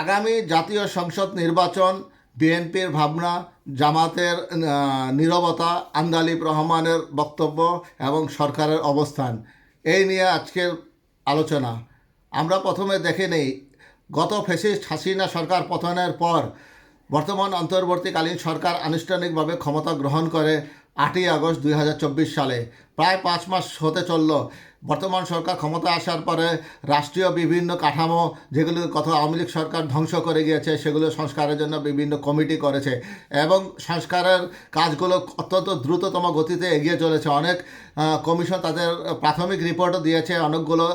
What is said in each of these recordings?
আগামী জাতীয় সংসদ নির্বাচন, বিএনপির ভাবনা, জামাতের নীরবতা, আন্দালিব রহমানের বক্তব্য এবং সরকারের অবস্থান। এই নিয়ে আজকের আলোচনা। আমরা প্রথমে দেখে নেই, গত ফেসিস্ট হাসিনা সরকার পতনের পর বর্তমান অন্তর্বর্তীকালীন সরকার আনুষ্ঠানিকভাবে ক্ষমতা গ্রহণ করে আটই আগস্ট দুই হাজার চব্বিশ সালে। প্রায় পাঁচ মাস হতে চলল। বর্তমান সরকার ক্ষমতা আসার পরে রাষ্ট্রীয় বিভিন্ন কাঠামো যেগুলো কথা আওয়ামী লীগ সরকার ধ্বংস করে গিয়েছে, সেগুলো সংস্কারের জন্য বিভিন্ন কমিটি করেছে এবং সংস্কারের কাজগুলো অত্যন্ত দ্রুততম গতিতে এগিয়ে চলেছে। অনেক কমিশন তাদের প্রাথমিক রিপোর্টও দিয়েছে, অনেকগুলো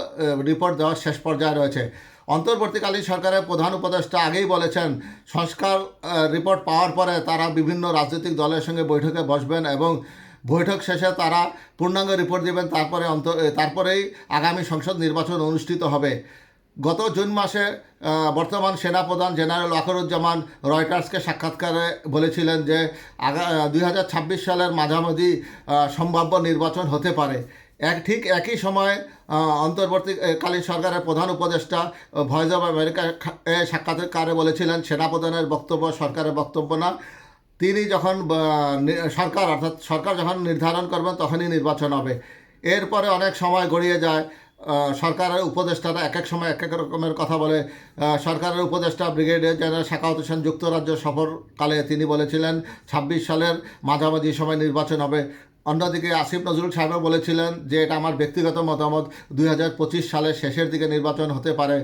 রিপোর্ট দেওয়ার শেষ পর্যায়ে রয়েছে। অন্তর্বর্তীকালীন সরকারের প্রধান উপদেষ্টা আগেই বলেছেন, সংস্কার রিপোর্ট পাওয়ার পরে তারা বিভিন্ন রাজনৈতিক দলের সঙ্গে বৈঠকে বসবেন এবং বৈঠক শেষে তারা পূর্ণাঙ্গ রিপোর্ট দেবেন, তারপরে অন্ত তারপরেই আগামী সংসদ নির্বাচন অনুষ্ঠিত হবে। গত জুন মাসে বর্তমান সেনাপ্রধান জেনারেল ওয়াকরুজ্জামান রয়টার্সকে সাক্ষাৎকারে বলেছিলেন যে আগা দুই হাজার ছাব্বিশ সালের মাঝামাঝি সম্ভাব্য নির্বাচন হতে পারে। এক ঠিক একই সময় অন্তর্বর্তীকালীন সরকারের প্রধান উপদেষ্টা ভয়েস অব আমেরিকা সাক্ষাৎকারে বলেছিলেন, সেনাপ্রধানের বক্তব্য সরকারের বক্তব্য না। তিনি যখন সরকার, অর্থাৎ সরকার যখন নির্ধারণ করবেন, তখনই নির্বাচন হবে। এরপরে অনেক সময় গড়িয়ে যায় সরকারের উপদেষ্টারা এক এক সময় এক এক রকমের কথা বলে। সরকারের উপদেষ্টা ব্রিগেডিয়ার জেনারেল শাখাওয়াত হোসেন যুক্তরাজ্য সফরকালে তিনি বলেছিলেন, ছাব্বিশ সালের মাঝামাঝি সময় নির্বাচন হবে। অন্যদিকে আসিফ নজরুল সাহেবও বলেছিলেন যে এটা আমার ব্যক্তিগত মতামত, দুই হাজার পঁচিশ সালের শেষের দিকে নির্বাচন হতে পারে।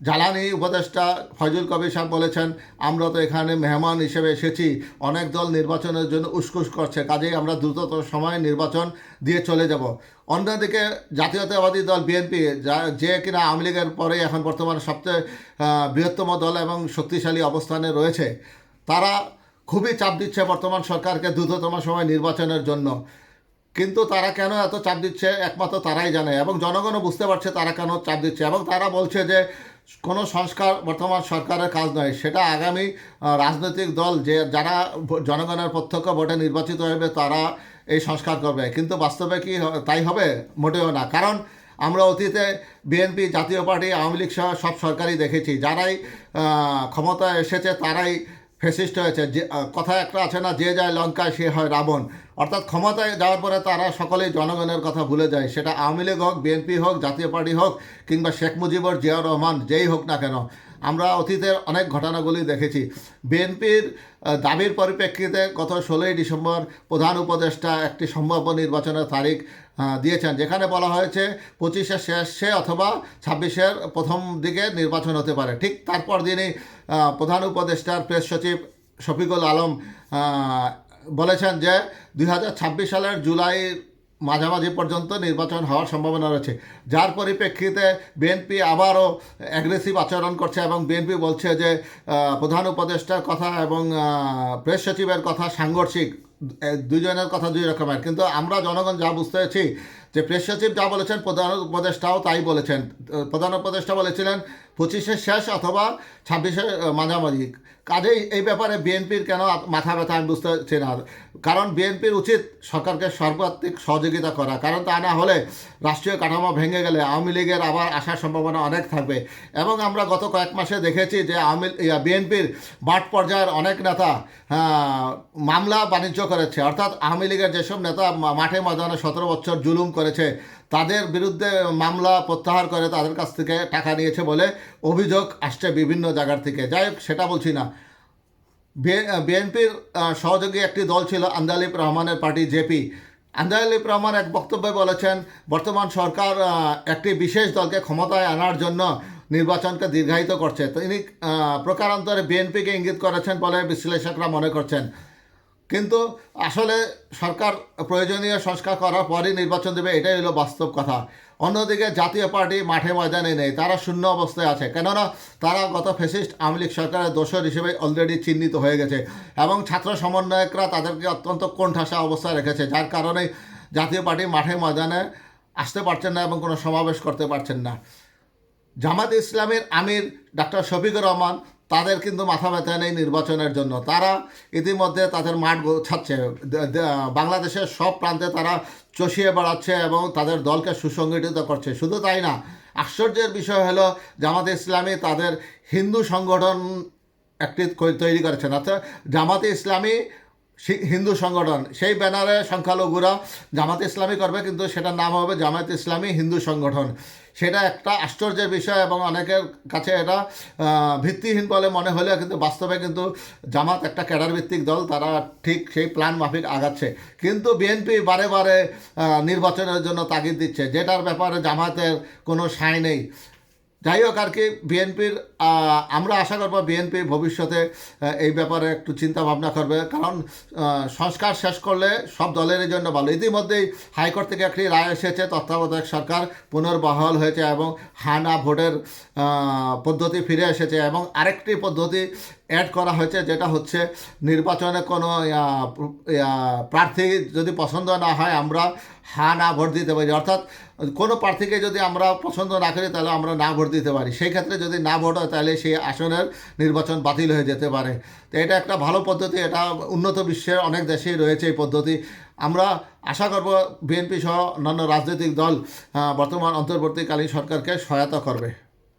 জ্বালানি উপদেষ্টা ফয়জুল কবির সাহেব বলেছেন, আমরা তো এখানে মেহমান হিসেবে এসেছি, অনেক দল নির্বাচনের জন্য উসকুস করছে, কাজেই আমরা দ্রুততর সময়ে নির্বাচন দিয়ে চলে যাব। অন্যদিকে জাতীয়তাবাদী দল বিএনপি, যা যে কিনা আওয়ামী লীগের পরে এখন বর্তমানে সবচেয়ে বৃহত্তম দল এবং শক্তিশালী অবস্থানে রয়েছে। তারা খুবই চাপ দিচ্ছে বর্তমান সরকারকে দ্রুততম সময় নির্বাচনের জন্য। কিন্তু তারা কেন এত চাপ দিচ্ছে একমাত্র তারাই জানে এবং জনগণও বুঝতে পারছে তারা কেন চাপ দিচ্ছে এবং তারা বলছে যে কোনো সংস্কার বর্তমান সরকারের কাজ নয় সেটা আগামী রাজনৈতিক দল যে যারা জনগণের প্রত্যক্ষ ভোটে নির্বাচিত হবে তারা এই সংস্কার করবে। কিন্তু বাস্তবে কি তাই হবে? মোটেও না। কারণ আমরা অতীতে বিএনপি জাতীয় পার্টি আওয়ামী লীগ সহ সব সরকারই দেখেছি। যারাই আহ, ক্ষমতায় এসেছে তারাই ফেসিস্ট হয়েছে, যে কথা একটা আছে না, যে যায় লঙ্কায় সে হয় রাবণ। অর্থাৎ ক্ষমতায় যাওয়ার পরে তারা সকলেই জনগণের কথা ভুলে যায়। সেটা আওয়ামী লীগ হোক, বিএনপি হোক, জাতীয় পার্টি হোক, কিংবা শেখ মুজিবুর জিয়াউর রহমান, যেই হোক না কেন। আমরা অতীতের অনেক ঘটনাগুলি দেখেছি। বিএনপির দাবির পরিপ্রেক্ষিতে গত ষোলোই ডিসেম্বর প্রধান উপদেষ্টা একটি সম্ভাব্য নির্বাচনের তারিখ দিয়েছেন, যেখানে বলা হয়েছে পঁচিশের শেষে অথবা ছাব্বিশের প্রথম দিকে নির্বাচন হতে পারে। ঠিক তারপর দিনই প্রধান উপদেষ্টার প্রেস সচিব শফিকুল আলম বলেছেন যে দু হাজার ছাব্বিশ সালের জুলাই মাঝামাঝি পর্যন্ত নির্বাচন হওয়ার সম্ভাবনা রয়েছে। যার পরিপ্রেক্ষিতে বিএনপি আবারও অ্যাগ্রেসিভ আচরণ করছে এবং বিএনপি বলছে যে প্রধান উপদেষ্টার কথা এবং প্রেস সচিবের কথা সাংঘর্ষিক দুজনের কথা দুই রকমের। কিন্তু আমরা জনগণ যা বুঝতে পেরেছি যে, প্রেস সচিব যা বলেছেন, প্রধান উপদেষ্টাও তাই বলেছেন। প্রধান উপদেষ্টা বলেছিলেন পঁচিশের শেষ অথবা ছাব্বিশের মাঝামাঝি। কাজেই এই ব্যাপারে বিএনপির কেন মাথা ব্যথা আমি বুঝতে পারছি না। কারণ বিএনপির উচিত সরকারকে সর্বাত্মিক সহযোগিতা করা। কারণ তা না হলে রাষ্ট্রীয় কাঠামো ভেঙে গেলে আওয়ামী লীগের আবার আসার সম্ভাবনা অনেক থাকবে। এবং আমরা গত কয়েক মাসে দেখেছি যে আওয়ামী বিএনপির মাঠ পর্যায়ের অনেক নেতা মামলা বাণিজ্য করেছে। অর্থাৎ আওয়ামী লীগের যেসব নেতা মাঠে ময়দানে সতেরো বছর জুলুম করেছে তাদের বিরুদ্ধে মামলা প্রত্যাহার করে তাদের কাছ থেকে টাকা নিয়েছে বলে অভিযোগ আসছে বিভিন্ন জায়গার থেকে। যাই হোক, সেটা বলছি না। বিএনপির সহযোগী একটি দল ছিল আন্দালিব রহমানের পার্টি জেপি। আন্দালিব রহমান এক বক্তব্যে বলেছেন, বর্তমান সরকার একটি বিশেষ দলকে ক্ষমতায় আনার জন্য নির্বাচনকে দীর্ঘায়িত করছে। তিনি প্রকারান্তরে বিএনপিকে ইঙ্গিত করেছেন বলে বিশ্লেষকরা মনে করছেন। কিন্তু আসলে সরকার প্রয়োজনীয় সংস্কার করার পরই নির্বাচন দেবে, এটাই হলো বাস্তব কথা। অন্যদিকে জাতীয় পার্টি মাঠে ময়দানে নেই, তারা শূন্য অবস্থায় আছে। কেননা তারা গত ফেসিস্ট আওয়ামী লীগ সরকারের দোষর হিসেবে অলরেডি চিহ্নিত হয়ে গেছে এবং ছাত্র সমন্বয়করা তাদেরকে অত্যন্ত কোণঠাসা অবস্থায় রেখেছে, যার কারণে জাতীয় পার্টি মাঠে ময়দানে আসতে পারছেন না এবং কোনো সমাবেশ করতে পারছেন না। জামাত ইসলামের আমির ডাক্তার শফিকুর রহমান তাদের কিন্তু মাথা ব্যথা নেই নির্বাচনের জন্য। তারা ইতিমধ্যে তাদের মাঠ গোছাচ্ছে বাংলাদেশের সব প্রান্তে তারা চষিয়ে বেড়াচ্ছে এবং তাদের দলকে সুসংগঠিত করছে। শুধু তাই না, আশ্চর্যের বিষয় হলো, জামাতে ইসলামী তাদের হিন্দু সংগঠন একটি তৈরি করেছেন। অর্থাৎ জামাতে ইসলামী হিন্দু সংগঠন, সেই ব্যানারে সংখ্যালঘুরা জামাত ইসলামী করবে, কিন্তু সেটার নাম হবে জামাত ইসলামী হিন্দু সংগঠন। সেটা একটা আশ্চর্যের বিষয় এবং অনেকের কাছে এটা ভিত্তিহীন বলে মনে হলেও কিন্তু বাস্তবে কিন্তু জামাত একটা ক্যাডার ভিত্তিক দল, তারা ঠিক সেই প্ল্যান মাফিক আগাচ্ছে। কিন্তু বিএনপি বারে বারে নির্বাচনের জন্য তাগিদ দিচ্ছে, যেটার ব্যাপারে জামাতের কোনো সাই নেই। যাই হোক আর কি, বিএনপির আমরা আশা করব বিএনপি ভবিষ্যতে এই ব্যাপারে একটু চিন্তা ভাবনা করবে। কারণ সংস্কার শেষ করলে সব দলের জন্য ভালো। ইতিমধ্যেই হাইকোর্ট থেকে একটি রায় এসেছে, তত্ত্বাবধায়ক সরকার পুনর্বহাল হয়েছে এবং হানা ভোটের পদ্ধতি ফিরে এসেছে এবং আরেকটি পদ্ধতি অ্যাড করা হয়েছে, যেটা হচ্ছে নির্বাচনে কোনো প্রার্থী যদি পছন্দ না হয়, আমরা হা, না, ভোট দিতে পারি। অর্থাৎ কোনো প্রার্থীকে যদি আমরা পছন্দ না করি, তাহলে আমরা না ভোট দিতে পারি। সেই ক্ষেত্রে যদি না ভোট হয়, তাহলে সেই আসনের নির্বাচন বাতিল হয়ে যেতে পারে। তো এটা একটা ভালো পদ্ধতি, এটা উন্নত বিশ্বের অনেক দেশেই রয়েছে এই পদ্ধতি। আমরা আশা করব বিএনপি সহ অন্যান্য রাজনৈতিক দল বর্তমান অন্তর্বর্তীকালীন সরকারকে সহায়তা করবে।